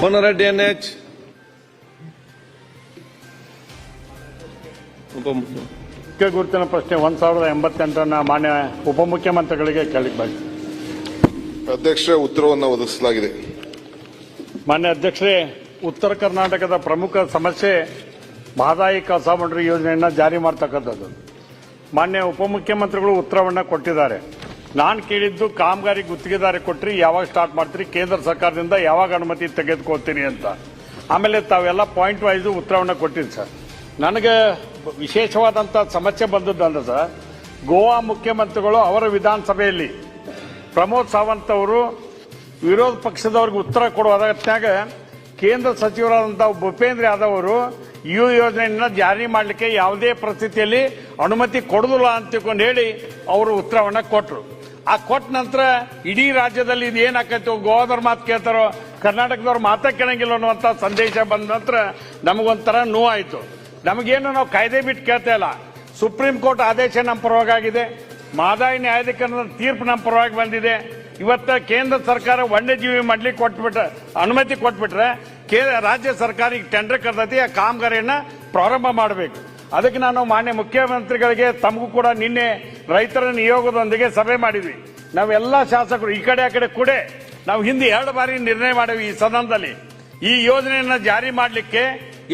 Konareddy N H ಮುಖ್ಯ ಗುರುತಿನ ಪ್ರಶ್ನೆ ಒಂದ್ ಸಾವಿರದ ಎಂಬತ್ತೆಂಟರನ್ನ ಮಾನ್ಯ ಉಪಮುಖ್ಯಮಂತ್ರಿಗಳಿಗೆ ಕೇಳಲಿಕ್ಕೆ ಬಯಸ್ತೀನಿ ಅಧ್ಯಕ್ಷ ಉತ್ತರವನ್ನು ಒದಗಿಸಲಾಗಿದೆ. ಮಾನ್ಯ ಅಧ್ಯಕ್ಷರೇ ಉತ್ತರ ಕರ್ನಾಟಕದ ಪ್ರಮುಖ ಸಮಸ್ಯೆ ಮಹದಾಯಿ ಕಸ ಮಂಡಳಿ ಯೋಜನೆಯನ್ನ ಜಾರಿ ಮಾಡ್ತಕ್ಕಂಥದ್ದು. ಮಾನ್ಯ ಉಪಮುಖ್ಯಮಂತ್ರಿಗಳು ಉತ್ತರವನ್ನು ಕೊಟ್ಟಿದ್ದಾರೆ. ನಾನು ಕೇಳಿದ್ದು ಕಾಮಗಾರಿ ಗುತ್ತಿಗೆದಾರಿ ಕೊಟ್ರಿ, ಯಾವಾಗ ಸ್ಟಾರ್ಟ್ ಮಾಡ್ತೀರಿ, ಕೇಂದ್ರ ಸರ್ಕಾರದಿಂದ ಯಾವಾಗ ಅನುಮತಿ ತೆಗೆದುಕೊಳ್ತೀರಿ ಅಂತ. ಆಮೇಲೆ ತಾವೆಲ್ಲ ಪಾಯಿಂಟ್ ವೈಸ್ ಉತ್ತರವನ್ನು ಕೊಟ್ಟಿದ್ದು ಸರ್. ನನಗೆ ವಿಶೇಷವಾದಂಥ ಸಮಸ್ಯೆ ಬಂದದ್ದಂದ್ರೆ ಸರ್. ಗೋವಾ ಮುಖ್ಯಮಂತ್ರಿಗಳು ಅವರ ವಿಧಾನಸಭೆಯಲ್ಲಿ ಪ್ರಮೋದ್ ಸಾವಂತ್ ಅವರು ವಿರೋಧ ಪಕ್ಷದವ್ರಿಗೆ ಉತ್ತರ ಕೊಡುವ ಹೊತ್ನ್ಯಾಗ ಕೇಂದ್ರ ಸಚಿವರಾದಂಥ ಭೂಪೇಂದ್ರ ಯಾದವ್ ಅವರು ಈ ಯೋಜನೆಯನ್ನ ಜಾರಿ ಮಾಡಲಿಕ್ಕೆ ಯಾವುದೇ ಪರಿಸ್ಥಿತಿಯಲ್ಲಿ ಅನುಮತಿ ಕೊಡುದಿಲ್ಲ ಅಂತ ಹೇಳಿ ಅವರು ಉತ್ತರವನ್ನು ಕೊಟ್ಟರು ಆ ಕೊಟ್ಟ ನಂತರ ಇಡೀ ರಾಜ್ಯದಲ್ಲಿ ಇದು ಆಕೈತಿ, ಗೋವಾದವ್ರ ಮಾತು ಕೇಳ್ತಾರೋ, ಕರ್ನಾಟಕದವ್ರ ಮಾತಾ ಕೇಳಂಗಿಲ್ಲ ಅನ್ನುವಂಥ ಸಂದೇಶ ಬಂದ ನಂತರ ನಮಗೊಂಥರ ನೋವಾಯಿತು. ನಮಗೇನು ನಾವು ಕಾಯ್ದೆ ಬಿಟ್ಟು ಕೇಳ್ತಾ ಇಲ್ಲ. ಸುಪ್ರೀಂ ಕೋರ್ಟ್ ಆದೇಶ ನಮ್ಮ ಪರವಾಗಿದೆ ಮಾದಾಯಿ ನ್ಯಾಯಾಧಿಕರಣದ ತೀರ್ಪು ನಮ್ಮ ಪರವಾಗಿ ಬಂದಿದೆ. ಇವತ್ತ ಕೇಂದ್ರ ಸರ್ಕಾರ ವನ್ಯಜೀವಿ ಮಾಡ್ಲಿಕ್ಕೆ ಕೊಟ್ಬಿಟ್ರೆ, ಅನುಮತಿ ಕೊಟ್ಬಿಟ್ರೆ ಕೇಂದ್ರ ರಾಜ್ಯ ಸರ್ಕಾರ ಈಗ ಟೆಂಡರ್ ಕರೆದತಿ, ಆ ಕಾಮಗಾರಿಯನ್ನ ಪ್ರಾರಂಭ ಮಾಡಬೇಕು. ಅದಕ್ಕೆ ನಾನು ಮಾನ್ಯ ಮುಖ್ಯಮಂತ್ರಿಗಳಿಗೆ, ತಮಗೂ ಕೂಡ ನಿನ್ನೆ ರೈತರ ನಿಯೋಗದೊಂದಿಗೆ ಸಭೆ ಮಾಡಿದ್ವಿ. ನಾವೆಲ್ಲ ಶಾಸಕರು ಈ ಕಡೆ ಆ ಕಡೆ ಕೂಡೆ, ನಾವು ಹಿಂದೆ ಎರಡು ಬಾರಿ ನಿರ್ಣಯ ಮಾಡಿವಿ ಈ ಸದನದಲ್ಲಿ ಈ ಯೋಜನೆಯನ್ನು ಜಾರಿ ಮಾಡಲಿಕ್ಕೆ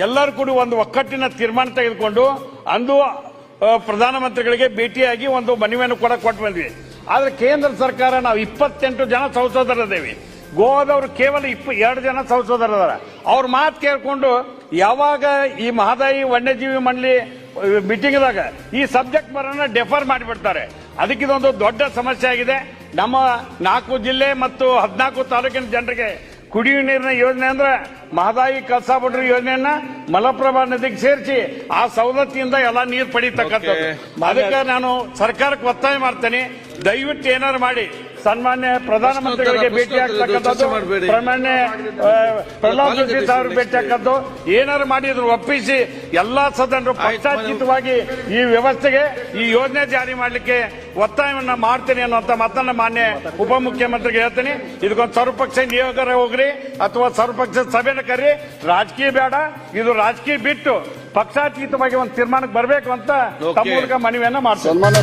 ಎಲ್ಲರೂ ಕೂಡ ಒಂದು ಒಕ್ಕಟ್ಟಿನ ತೀರ್ಮಾನ ತೆಗೆದುಕೊಂಡು, ಅಂದು ಪ್ರಧಾನಮಂತ್ರಿಗಳಿಗೆ ಭೇಟಿಯಾಗಿ ಒಂದು ಮನವಿಯನ್ನು ಕೂಡ ಕೊಟ್ಟು ಬಂದ್ವಿ. ಆದ್ರೆ ಕೇಂದ್ರ ಸರ್ಕಾರ ನಾವು ಇಪ್ಪತ್ತೆಂಟು ಜನ ಸಂಸದರಿದ್ದೇವೆ ಗೋವಾದವರು ಕೇವಲ ಇಪ್ಪ ಎರಡು ಜನ ಸಂಸದರದಾರ ಅವ್ರ ಮಾತು ಕೇಳ್ಕೊಂಡು ಯಾವಾಗ ಈ ಮಹದಾಯಿ ವನ್ಯಜೀವಿ ಮಂಡಳಿ ಮೀಟಿಂಗ್ದಾಗ ಈ ಸಬ್ಜೆಕ್ಟ್ ಬರೋಣ ಡೆಫರ್ ಮಾಡಿಬಿಡ್ತಾರೆ. ಅದಕ್ಕೆ ಇದೊಂದು ದೊಡ್ಡ ಸಮಸ್ಯೆ ಆಗಿದೆ. ನಮ್ಮ ನಾಲ್ಕು ಜಿಲ್ಲೆ ಮತ್ತು ಹದಿನಾಲ್ಕು ತಾಲೂಕಿನ ಜನರಿಗೆ ಕುಡಿಯುವ ನೀರಿನ ಯೋಜನೆ ಅಂದ್ರೆ ಮಹದಾಯಿ ಕಳಸಾ ಬಡ್ರಿ ಯೋಜನೆಯನ್ನ ಮಲಪ್ರಭಾ ನದಿಗೆ ಸೇರಿಸಿ ಆ ಸವಲತ್ತಿಯಿಂದ ಎಲ್ಲ ನೀರು ಪಡೀತಕ್ಕಂಥದ್ದು. ಅದಕ್ಕೆ ನಾನು ಸರ್ಕಾರಕ್ಕೆ ಒತ್ತಾಯ ಮಾಡ್ತೇನೆ. ದಯವಿಟ್ಟು ಏನಾರು ಮಾಡಿ. ಸನ್ಮಾನ್ಯ ಪ್ರಧಾನಮಂತ್ರಿಗಳಿಗೆ ಭೇಟಿ ಆಗ್ತಕ್ಕಂಥದ್ದು ಸನ್ಮಾನ್ಯ ಪ್ರಹ್ಲಾದ್ ಜೋಶಿ ಸಾವಿರ ಭೇಟಿ ಆಗ್ತದ್ದು ಏನಾರು ಮಾಡಿದ್ರು ಒಪ್ಪಿಸಿ. ಎಲ್ಲಾ ಸದನರು ಪಕ್ಷಾತೀತವಾಗಿ ಈ ವ್ಯವಸ್ಥೆಗೆ ಈ ಯೋಜನೆ ಜಾರಿ ಮಾಡಲಿಕ್ಕೆ ಒತ್ತಾಯವನ್ನ ಮಾಡ್ತೀನಿ ಅನ್ನುವಂತ ಮಾತನ್ನ ಮಾನ್ಯ ಉಪಮುಖ್ಯಮಂತ್ರಿಗೆ ಹೇಳ್ತೀನಿ. ಇದಕ್ಕೊಂದು ಸರ್ವಪಕ್ಷ ನಿಯೋಗರ ಹೋಗ್ರಿ ಅಥವಾ ಸರ್ವಪಕ್ಷ ಸಭೆನ ಕರಿ ರಾಜಕೀಯ ಬೇಡ ಇದು ರಾಜಕೀಯ ಬಿಟ್ಟು ಪಕ್ಷಾತೀತವಾಗಿ ಒಂದು ತೀರ್ಮಾನಕ್ಕೆ ಬರಬೇಕು ಅಂತ ತಮ್ಮ. ಮೂಲಕ ಮನವಿಯನ್ನ ಮಾಡ್ತೀನಿ. ಸನ್ಮಾನ್ಯ